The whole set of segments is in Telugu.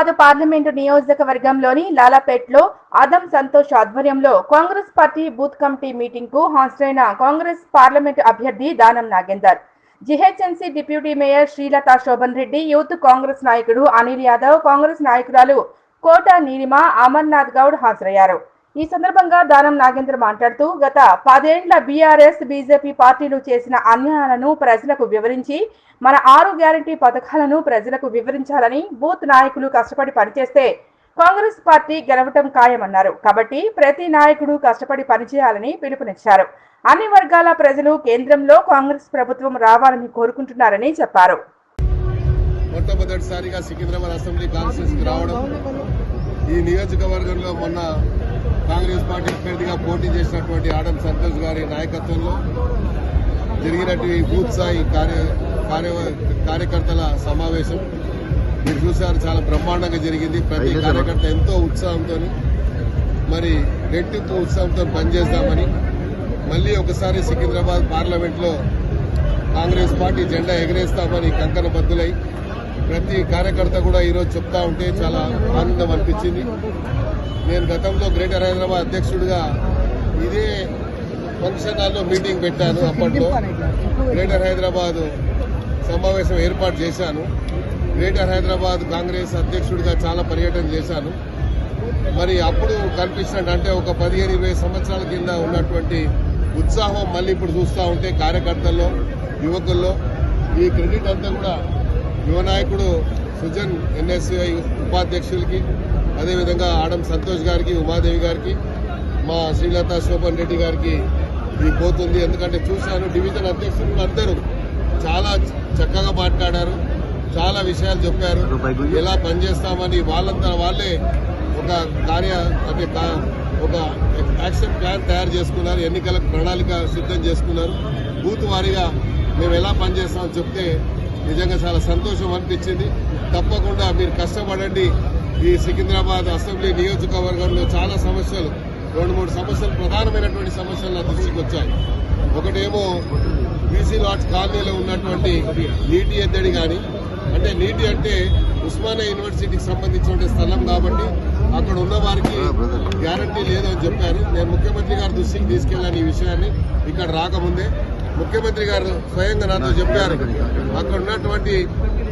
హైదరాబాదు పార్లమెంటు నియోజకవర్గంలోని లాలాపేట్లో అదం సంతోష్ ఆధ్వర్యంలో కాంగ్రెస్ పార్టీ బూత్ కమిటీ మీటింగ్కు హాజరైన కాంగ్రెస్ పార్లమెంటు అభ్యర్థి Danam Nagender. GHMC deputy mayor Srilatha Shobhan Reddy youth Congress నాయకుడు అనిల్ యాదవ్ కాంగ్రెస్ నాయకురాలు కోట నీలిమ అమర్నాథ్ గౌడ్ హాజరయ్యారు. ఈ సందర్భంగా దానం నాగేంద్ర మాట్లాడుతూ గత పదేండ్ల బీఆర్ఎస్ బీజేపీ పార్టీలు చేసిన అన్యాయాలను ప్రజలకు వివరించి మన ఆరు గ్యారంటీ పథకాలను ప్రజలకు వివరించాలని బూత్ నాయకులు కష్టపడి పనిచేస్తే కాంగ్రెస్ పార్టీ గెలవటం ఖాయమన్నారు. కాబట్టి ప్రతి నాయకుడు కష్టపడి పనిచేయాలని పిలుపునిచ్చారు. అన్ని వర్గాల ప్రజలు కేంద్రంలో కాంగ్రెస్ ప్రభుత్వం రావాలని కోరుకుంటున్నారని చెప్పారు. మొట్టమొదటిసారిగా సికింద్రాబాద్ అసెంబ్లీ కాన్ఫరెన్స్ రావడం ఈ నియోజకవర్గంలో మొన్న కాంగ్రెస్ పార్టీ అభ్యర్థిగా పోటీ చేసినటువంటి ఆడం సంతోష్ గారి నాయకత్వంలో జరిగినటువంటి బూత్ స్థాయి కార్య కార్య కార్యకర్తల సమావేశం. మీరు చూసారు చాలా బ్రహ్మాండంగా జరిగింది. ప్రతి కార్యకర్త ఎంతో ఉత్సాహంతో మరి రెట్టింపు ఉత్సాహంతో పనిచేద్దామని మళ్ళీ ఒకసారి సికింద్రాబాద్ పార్లమెంట్లో కాంగ్రెస్ పార్టీ జెండా ఎగరేస్తామని కంకణ బద్దులై ప్రతి కార్యకర్త కూడా ఈరోజు చెప్తా ఉంటే చాలా ఆనందం అనిపించింది. నేను గతంలో గ్రేటర్ హైదరాబాద్ అధ్యక్షుడిగా ఇదే ఫంక్షన్ హాల్లో మీటింగ్ పెట్టాను అప్పట్లో. గ్రేటర్ హైదరాబాద్ సమావేశం ఏర్పాటు చేశాను. గ్రేటర్ హైదరాబాద్ కాంగ్రెస్ అధ్యక్షుడిగా చాలా పర్యటన చేశాను. మరి అప్పుడు కనిపించినట్టు అంటే ఒక పదిహేను ఇరవై సంవత్సరాల కింద ఉన్నటువంటి ఉత్సాహం మళ్ళీ ఇప్పుడు చూస్తూ ఉంటే కార్యకర్తల్లో యువకుల్లో. ఈ క్రెడిట్ అంతా కూడా యువనాయకుడు సుజన్ ఎన్ఎస్ఐ ఉపాధ్యక్షులకి అదేవిధంగా ఆడం సంతోష్ గారికి ఉమాదేవి గారికి మా శ్రీలత శోభన్ రెడ్డి గారికి ఇది పోతుంది ఎందుకంటే చూశాను డివిజన్ అధ్యక్షులు అందరూ చాలా చక్కగా మాట్లాడారు చాలా విషయాలు చెప్పారు. ఎలా పనిచేస్తామని వాళ్ళంతా వాళ్ళే ఒక కార్య అంటే ఒక యాక్షన్ ప్లాన్ తయారు చేసుకున్నారు. ఎన్నికలకు ప్రణాళిక సిద్ధం చేసుకున్నారు. బూత్ వారీగా మేము ఎలా పనిచేస్తామని చెప్తే నిజంగా చాలా సంతోషం అనిపించింది. తప్పకుండా మీరు కష్టపడండి. ఈ సికింద్రాబాద్ అసెంబ్లీ నియోజకవర్గంలో చాలా సమస్యలు రెండు మూడు సమస్యలు ప్రధానమైనటువంటి సమస్యలు నా దృష్టికి వచ్చాయి. ఒకటేమో బీసీ లాడ్జ్ కాలనీలో ఉన్నటువంటి నీటి ఎద్దడి కానీ అంటే నీటి అంటే ఉస్మానియా యూనివర్సిటీకి సంబంధించిన స్థలం కాబట్టి అక్కడ ఉన్న వారికి గ్యారంటీ లేదని చెప్పారు. నేను ముఖ్యమంత్రి గారి దృష్టికి తీసుకెళ్ళాను ఈ విషయాన్ని ఇక్కడ రాకముందే. ముఖ్యమంత్రి గారు స్వయంగా నాతో చెప్పారు అక్కడ ఉన్నటువంటి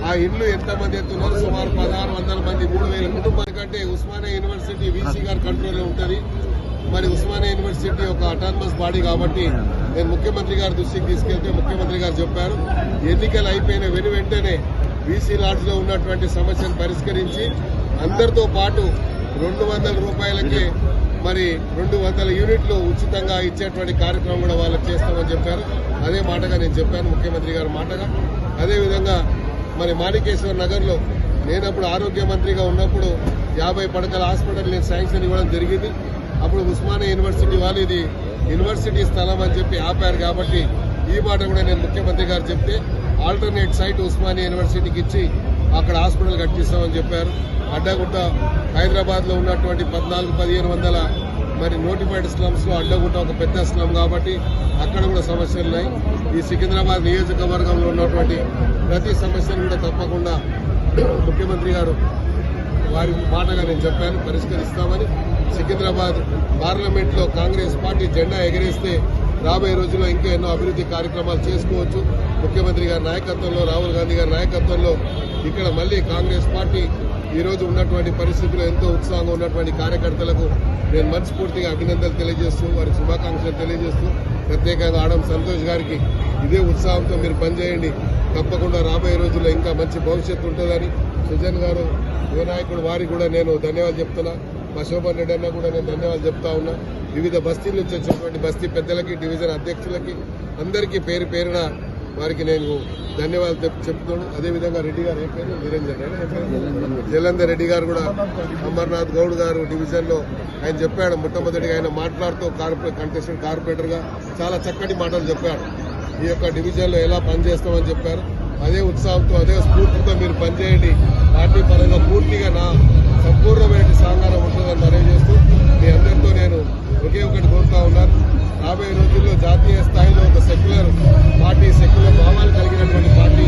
ఆ ఇల్లు ఎంతమంది ఎత్తున్నారు? సుమారు పదహారు వందల మంది మూడు వేల కుటుంబాల కంటే ఉస్మానియా యూనివర్సిటీ వీసీ గారి కంట్రోల్లో ఉంటుంది. మరి ఉస్మానియా యూనివర్సిటీ ఒక అటానమస్ బాడీ కాబట్టి నేను ముఖ్యమంత్రి గారి దృష్టికి తీసుకెళ్తే ముఖ్యమంత్రి గారు చెప్పారు ఎన్నికలు అయిపోయిన వెను వెంటనే బీసీ లాడ్జ్లో ఉన్నటువంటి సమస్యను పరిష్కరించి అందరితో పాటు రెండు వందల రూపాయలకే మరి రెండు వందల యూనిట్లు ఉచితంగా ఇచ్చేటువంటి కార్యక్రమం కూడా వాళ్ళకి చేస్తామని చెప్పారు. అదే మాటగా నేను చెప్పాను ముఖ్యమంత్రి గారి మాటగా. అదేవిధంగా మరి మాణికేశ్వర్ నగర్లో నేనప్పుడు ఆరోగ్య మంత్రిగా ఉన్నప్పుడు యాభై పడకల హాస్పిటల్ నేను శాంక్షన్ ఇవ్వడం జరిగింది. అప్పుడు ఉస్మానియా యూనివర్సిటీ వాళ్ళు ఇది యూనివర్సిటీ స్థలం అని చెప్పి ఆపారు కాబట్టి ఈ మాట కూడా నేను ముఖ్యమంత్రి గారు చెప్తే ఆల్టర్నేట్ సైట్ ఉస్మానియా యూనివర్సిటీకి ఇచ్చి అక్కడ హాస్పిటల్ కట్టిస్తామని చెప్పారు. అడ్డగుట్ట హైదరాబాద్లో ఉన్నటువంటి పద్నాలుగు పదిహేను వందల మరి నోటిఫైడ్ స్లమ్స్లో అడ్డగుట్ట ఒక పెద్ద స్లమ్ కాబట్టి అక్కడ కూడా సమస్యలు ఉన్నాయి ఈ సికింద్రాబాద్ నియోజకవర్గంలో ఉన్నటువంటి ప్రతి సమస్యను కూడా తప్పకుండా ముఖ్యమంత్రి గారు వారి మాటగా నేను చెప్పాను పరిష్కరిస్తామని సికింద్రాబాద్ పార్లమెంట్లో కాంగ్రెస్ పార్టీ జెండా ఎగరేస్తే రాబోయే రోజుల్లో ఇంకా ఎన్నో అభివృద్ధి కార్యక్రమాలు చేసుకోవచ్చు. ముఖ్యమంత్రి గారి నాయకత్వంలో రాహుల్ గాంధీ గారి నాయకత్వంలో ఇక్కడ మళ్ళీ కాంగ్రెస్ పార్టీ ఈరోజు ఉన్నటువంటి పరిస్థితుల్లో ఎంతో ఉత్సాహంగా ఉన్నటువంటి కార్యకర్తలకు నేను మనస్ఫూర్తిగా అభినందనలు తెలియజేస్తూ వారి శుభాకాంక్షలు తెలియజేస్తూ ప్రత్యేకంగా ఆడం సంతోష్ గారికి ఇదే ఉత్సాహంతో మీరు పనిచేయండి. తప్పకుండా రాబోయే రోజుల్లో ఇంకా మంచి భవిష్యత్తు ఉంటుందని సుజన్ గారు వినాయకుడు వారికి కూడా నేను ధన్యవాదాలు చెప్తున్నా. మా శోభన్ రెడ్డి అన్న కూడా నేను ధన్యవాదాలు చెప్తా ఉన్నా. వివిధ బస్తీల నుంచి వచ్చినటువంటి బస్తీ పెద్దలకి డివిజన్ అధ్యక్షులకి అందరికీ పేరు పేరున వారికి నేను ధన్యవాదాలు చెప్- చెప్తున్నాను. అదేవిధంగా రెడ్డి గారు ఏ పేరు? నిరంజన్? జలంధర్ రెడ్డి గారు కూడా అమర్నాథ్ గౌడ్ గారు డివిజన్లో ఆయన చెప్పాడు. మొట్టమొదటిగా ఆయన మాట్లాడుతూ కార్పొరే కంటెస్టెంట్ కార్పొరేటర్గా చాలా చక్కటి మాటలు చెప్పారు ఈ యొక్క డివిజన్లో ఎలా పనిచేస్తామని చెప్పారు. అదే ఉత్సాహంతో అదే స్ఫూర్తితో మీరు పనిచేయండి. పార్టీ పరంగా పూర్తిగా నా సంపూర్ణమైన సహకారం ఉంటుందని తెలియజేస్తూ మీ అందరితో నేను ఒకే ఒకటి కోరుతా ఉన్నాను. రాబోయే రోజుల్లో జాతీయ స్థాయిలో ఒక సెక్యులర్ పార్టీ శక్తిలో భావాలు కలిగినటువంటి పార్టీ.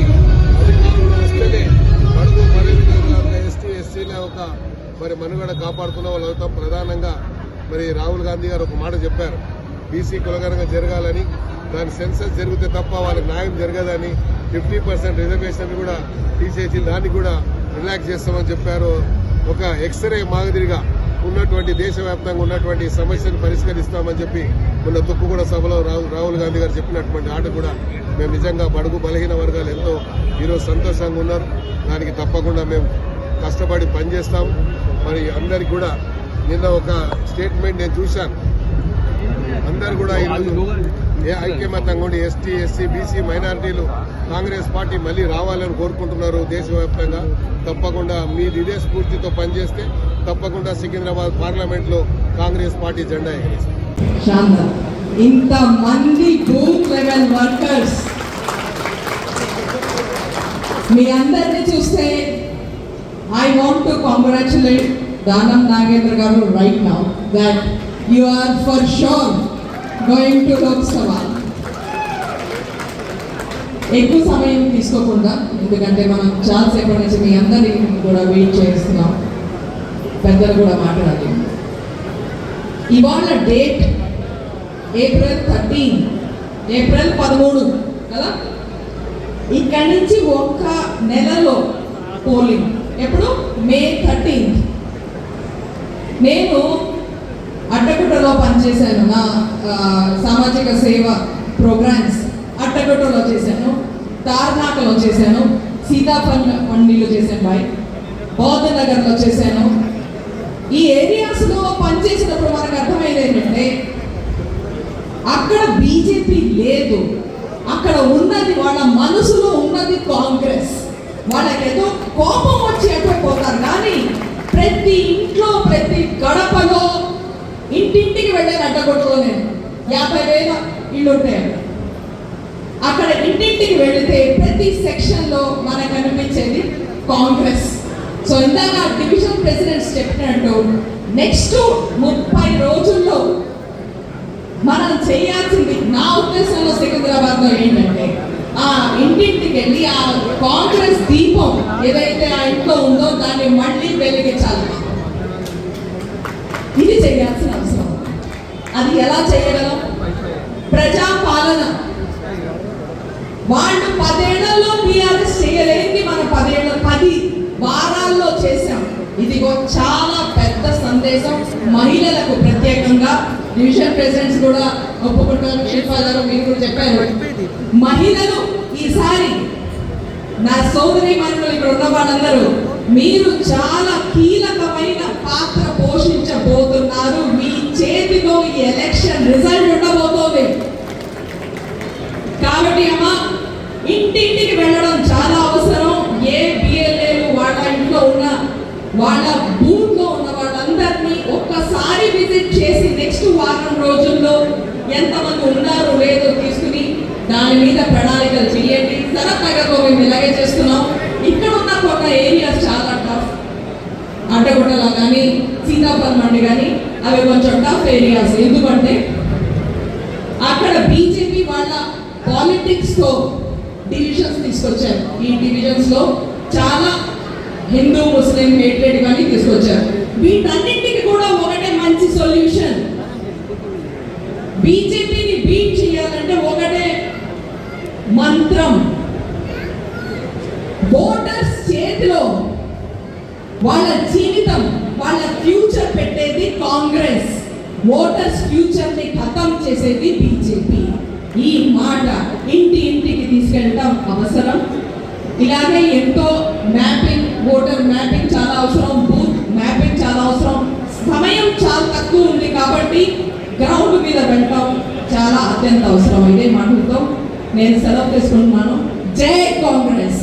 అధికారంలో వస్తేనే బడుగు బలహీన ఎస్టీ ఎస్సీల ఒక మరి మనుగడ కాపాడుతున్న వాళ్ళు అవుతాం. ప్రధానంగా మరి రాహుల్ గాంధీ గారు ఒక మాట చెప్పారు. బీసీ కులగరంగా జరగాలని దాని సెన్సస్ జరిగితే తప్ప వాళ్ళకి న్యాయం జరగదని ఫిఫ్టీ పర్సెంట్ రిజర్వేషన్ కూడా తీసేసి దాన్ని కూడా రిలాక్స్ చేస్తామని చెప్పారు. ఒక ఎక్స్రే మాదిరిగా ఉన్నటువంటి దేశవ్యాప్తంగా ఉన్నటువంటి సమస్యను పరిష్కరిస్తామని చెప్పి మొన్న తుక్కుగూడ సభలో రాహుల్ రాహుల్ గాంధీ గారు చెప్పినటువంటి ఆట కూడా మేము నిజంగా బడుగు బలహీన వర్గాలు ఎంతో ఈరోజు సంతోషంగా ఉన్నారు. దానికి తప్పకుండా మేము కష్టపడి పనిచేస్తాం. మరి అందరికి కూడా నిన్న ఒక స్టేట్మెంట్ నేను చూశాను. అందరు కూడా ఈరోజు ఏ ఐక్యమత్యంగా ఉండి ఎస్టీ ఎస్సీ బీసీ మైనారిటీలు కాంగ్రెస్ పార్టీ మళ్ళీ రావాలని కోరుకుంటున్నారు దేశవ్యాప్తంగా. తప్పకుండా మీరు ఇదే స్ఫూర్తితో పనిచేస్తే తప్పకుండా సికింద్రాబాద్ పార్లమెంట్లో కాంగ్రెస్ పార్టీ జెండా ఎగరేస్తారు ఇంత మంది బూత్ లెవెల్ వర్కర్స్ మీ అందరిని చూస్తే I want to congratulate Danam Nagendra garu right now that you are for sure going to Lok Sabha ఎక్కువ సమయం తీసుకోకుండా ఎందుకంటే మనం చాలాసేపటి నుంచి మీ అందరినీ కూడా వెయిట్ చేస్తున్నాం. పెద్దలు కూడా మాట్లాడాలి. ఇవాళ డేట్ ఏప్రిల్ థర్టీన్ ఏప్రిల్ పదమూడు కదా? ఇక్కడి నుంచి ఒక్క నెలలో పోలింగ్ ఎప్పుడు? మే థర్టీన్త్ నేను అట్టగుట్టలో పనిచేశాను నా సామాజిక సేవ ప్రోగ్రామ్స్ అట్టగుట్టలో చేశాను తార్నాకలో చేశాను సీతాఫల్ మండిలో చేశాను బాయ్ బౌద్ధ నగర్లో చేశాను. ఈ ఏరియాస్లో పనిచేసినప్పుడు మనకు అర్థమైంది ఏంటంటే అక్కడ బీజేపీ లేదు అక్కడ ఉన్నది వాళ్ళ మనసులో ఉన్నది కాంగ్రెస్. వాళ్ళకి ఏదో కోపం వచ్చి పోతారు కానీ ప్రతి ఇంట్లో ప్రతి గడపలో ఇంటింటికి వెళ్ళాను అడ్డగొట్టులో నేను యాభై వేల ఇళ్ళు ఉంటాయి అక్కడ. ఇంటింటికి వెళితే ప్రతి సెక్షన్లో మనకు అనిపించేది కాంగ్రెస్. సో ఇందాక డివిజన్ ప్రెసిడెంట్స్ చెప్పినట్టు నెక్స్ట్ ముప్పై రోజుల్లో మనం చేయాల్సింది నా ఉద్దేశంలో సికింద్రాబాద్లో ఏంటంటే ఆ ఇంటింటికి వెళ్ళి ఆ కాంగ్రెస్ దీపం ఏదైతే ఆ ఇంట్లో ఉందో దాన్ని మళ్ళీ వెలిగించాలి. ఇది చేయాలి అది ఎలా చేయగలం? ప్రజా పాలన వాళ్ళు పదేళ్ళలో బీఆర్ఎస్ చేయలేని మన పదేళ్ళ పది వారాల్లో చేశాం. ఇదిగో చాలా పెద్ద సందేశం. మహిళలకు ప్రత్యేకంగా డివిజన్ ప్రెసిడెంట్స్ కూడా ఒప్పుకుంటారు. శిల్పా గారు మీరు కూడా చెప్పారు. మహిళలు ఈసారి నా సోదరి మనులు ఇక్కడ ఉన్న వాళ్ళందరూ మీరు చాలా కీలకమైన పాత్ర పోషించబోతున్నారు. ఎలక్షన్ రిజల్ట్ ఉండబోతోంది. కాబట్టి అమ్మ ఇంటింటికి వెళ్ళడం చాలా అవసరం. ఏ బిఎల్ఏలు వాళ్ళ ఇంట్లో ఉన్న వాళ్ళ బూత్లో ఉన్న వాళ్ళందరినీ ఒక్కసారి విజిట్ చేసి నెక్స్ట్ వారం రోజుల్లో ఎంతమంది ఉన్నారు లేదో తీసుకుని దాని మీద ప్రణాళికలు చేయండి సరత్ నగర్లో మేము ఇలాగే చేస్తున్నాం ఇక్కడ ఉన్న కొన్ని ఏరియాస్ చాలా టఫ్ అడ్డగుట్టలో కానీ సీతాఫల్ మండి కానీ అవి ఆఫ్ ఏరియాస్ ఎందుకంటే అక్కడ బీజేపీ వాళ్ళ పాలిటిక్స్తో డివిజన్స్ తీసుకొచ్చారు. ఈ డివిజన్స్లో చాలా హిందూ ముస్లిం హేట్రెడ్ ఇవన్నీ తీసుకొచ్చారు. వీటన్నింటికి కూడా ఒకటే మంచి సొల్యూషన్ బీజేపీని బీట్ చేయాలంటే ఒకటే మంత్రం. ఓటర్స్ చేతిలో వాళ్ళ జీవితం వాళ్ళ ఫ్యూచర్ పెట్టేది కాంగ్రెస్. ఓటర్స్ ఫ్యూచర్ని ఖతం చేసేది బీజేపీ. ఈ మాట ఇంటి ఇంటికి తీసుకెళ్ళటం అవసరం. ఇలాగే ఎంతో మ్యాపింగ్ ఓటర్ మ్యాపింగ్ చాలా అవసరం బూత్ మ్యాపింగ్ చాలా అవసరం. సమయం చాలా తక్కువ ఉంది కాబట్టి గ్రౌండ్ మీద వెళ్ళటం చాలా అత్యంత అవసరం. ఇదే మాటలతో నేను సెలవు తీసుకుంటున్నాను. జై కాంగ్రెస్!